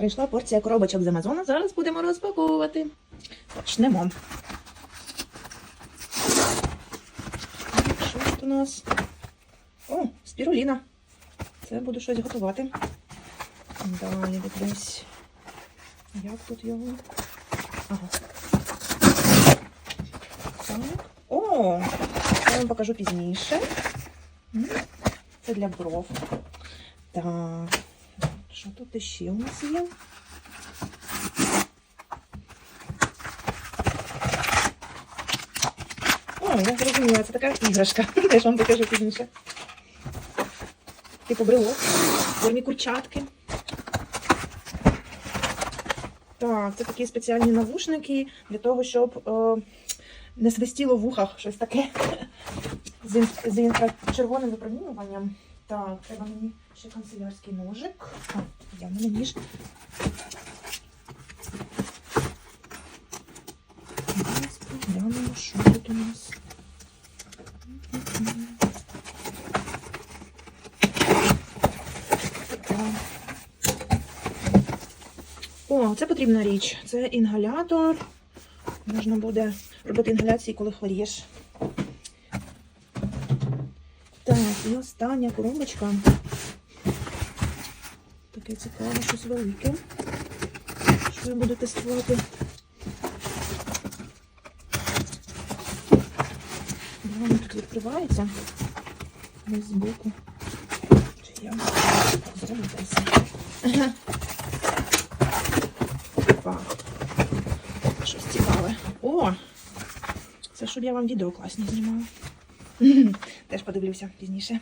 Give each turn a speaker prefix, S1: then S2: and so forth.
S1: Прийшла порція коробочок з Амазона. Зараз будемо розпаковувати. Почнемо. Що тут у нас? О, спіруліна. Це буду щось готувати. Далі дивлюсь. Як тут його? Ага. Так. О! Я вам покажу пізніше. Це для бров. Так. Що тут ще у нас є? О, я зрозуміла, це така іграшка. Теж вам покажу пізніше. Типу брелок. Формі курчатки. Так, це такі спеціальні навушники для того, щоб е, не свистіло в вухах щось таке з, з інфрачервоним випромінюванням. Так, треба мені ще канцелярський ножик. Я в мене ніж. Поглянемо, що тут у нас. О, це потрібна річ. Це інгалятор. Можна буде робити інгаляції, коли хворієш. Так, і остання коробочка. Таке цікаве, щось велике. Що я буду тестувати? Воно тут відкривається. Десь збоку. Чи я Опа. Щось цікаве. О! Це щоб я вам відео класні знімала. Теж подивлюся пізніше.